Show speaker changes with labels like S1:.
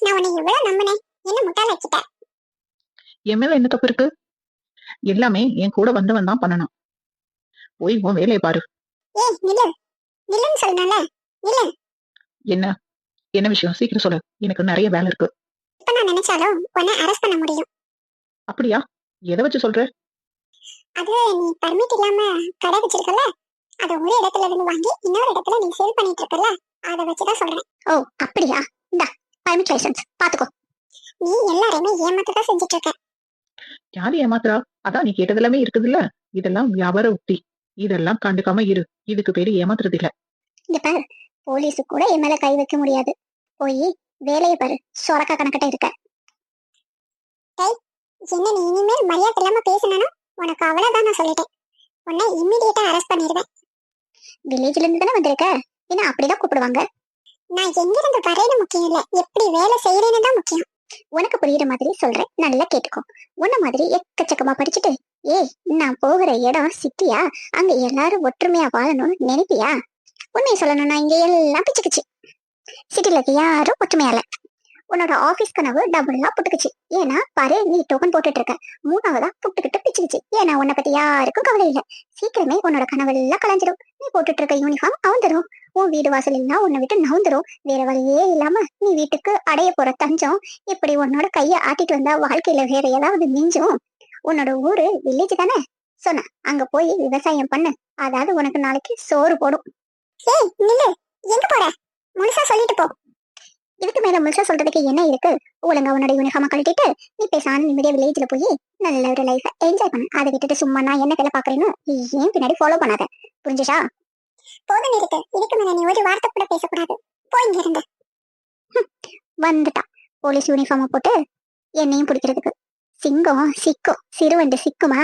S1: நான் உன்னை எவ்வளவு நம்பினேன்? என்ன முட்டாளாக்கிட்ட
S2: என் மேல என்ன தப்பு இருக்கு? எல்லாமே என் கூட வந்தவன் தான் பண்ணணும். போய் உன் வேலையை பாரு.
S1: ஏய் நில்லு. நில்லுன்னு சொன்னால நில்லு.
S2: என்ன? என்ன விஷயம்? சீக்கிரம் சொல்லு. எனக்கு நிறைய வேலை இருக்கு.
S1: இப்ப நான் நினைச்சாலும் உன்னை அரெஸ்ட் பண்ண முடியும்.
S2: அப்படியா? எதை வச்சு சொல்ற?
S1: அது நீ பர்மிட் இல்லாம கடை வச்சிருக்கல அத ஒரு இடத்துல இருந்து வாங்கி இன்னொரு இடத்துல நீ சேல் பண்ணிட்டு இருக்கல அத வச்சுதான் சொல்றேன். ஓ அப்படியா இந்த பர்மிட் லைசன்ஸ் பாத்துக்கோ. நீ எல்லாரையுமே ஏமாத்ததான் செஞ்சுட்டு இருக்க
S2: யாரு ஏமாத்துறா? அதான் நீ கேட்டது எல்லாமே இருக்குதுல்ல? இதெல்லாம் வியாபார உத்தி. இதெல்லாம் கண்டுக்காம இரு. இதுக்கு பேரு ஏமாத்துறது இல்ல
S1: இங்க பாரு. போலீஸு கூட என் மேல கை வைக்க முடியாது. போய் வேலையை பாரு. சொரக்கா கணக்கிட்ட இருக்க. என்ன நீ இனிமேல் மரியாதை இல்லாம பேசணும் உனக்கு அவ்வளவுதான் நான் சொல்லிட்டேன். உன்னை இம்மிடியட்டா அரெஸ்ட் பண்ணிடுவேன். வில்லேஜ்ல இருந்து தானே வந்திருக்க? என்ன அப்படிதான் கூப்பிடுவாங்க? நான் எங்கிருந்து வரேன்னு முக்கியம் இல்ல. எப்படி வேலை செய்யறேன்னு தான் முக்கியம். உனக்கு புரியுற மாதிரி சொல்றேன். நல்லா கேட்டுக்கோ. உன்ன மாதிரி எக்கச்சக்கமா படிச்சுட்டு ஏய் நான் போகிற இடம் சிட்டியா? அங்க எல்லாரும் ஒற்றுமையா வாழணும்னு நினைப்பியா? உண்மையை சொல்லணும்னா இங்க எல்லாம் பிச்சுக்குச்சு. சிட்டில இருக்க யாரும் ஒற்றுமையா இல்ல. உன்னோட ஆபீஸ் கனவு டபுளா புட்டுக்குச்சு. ஏன்னா பாரு நீ டோக்கன் போட்டுட்டு இருக்க. மூணாவதா புட்டுக்கிட்டு பிச்சுக்குச்சு. ஏன்னா உன்னை பத்தி யாருக்கும் கவலை இல்ல. சீக்கிரமே உன்னோட கனவு எல்லாம் கலைஞ்சிடும் நீ போட்டுட்டு இருக்க யூனிஃபார்ம் அவந்துடும் உன் வீடு வாசல் எல்லாம் உன்னை விட்டு நவுந்துரும். வேற வழியே இல்லாம நீ வீட்டுக்கு அடைய போற தஞ்சம். இப்படி உன்னோட கைய ஆட்டிட்டு வந்தா வாழ்க்கையில வேற ஏதாவது மிஞ்சும். உன்னோட ஊரு வில்லேஜ் தானே? சொன்ன அங்க போய் விவசாயம் பண்ணு. அதாவது உனக்கு நாளைக்கு சோறு போடும். ஏய் நில்லு. எங்க போற? முழுசா சொல்லிட்டு போ. இதுக்கு மேல முழுசா சொல்றதுக்கு என்ன இருக்கு? ஒழுங்கா உன்னோட யூனிஃபார்ம் கழட்டிட்டு நீ பேசாம நிம்மதியா வில்லேஜ்ல போய் நல்ல ஒரு லைஃப் என்ஜாய் பண்ணு. அதை விட்டுட்டு சும்மா நான் என்ன வேலை பாக்குறேன்னு ஏன் பின்னாடி ஃபாலோ பண்ணாத? புரிஞ்சுச்சா? போதும் இருக்கு. இதுக்கு மேல நீ ஒரு வார்த்தை கூட பேசக்கூடாது. போய் இங்க இருந்து வந்துட்டா. போலீஸ் யூனிஃபார்ம் போட்டு என்னையும் பிடிக்கிறதுக்கு. சிங்கம் சிக்கும் சிறுவண்டு சிக்குமா?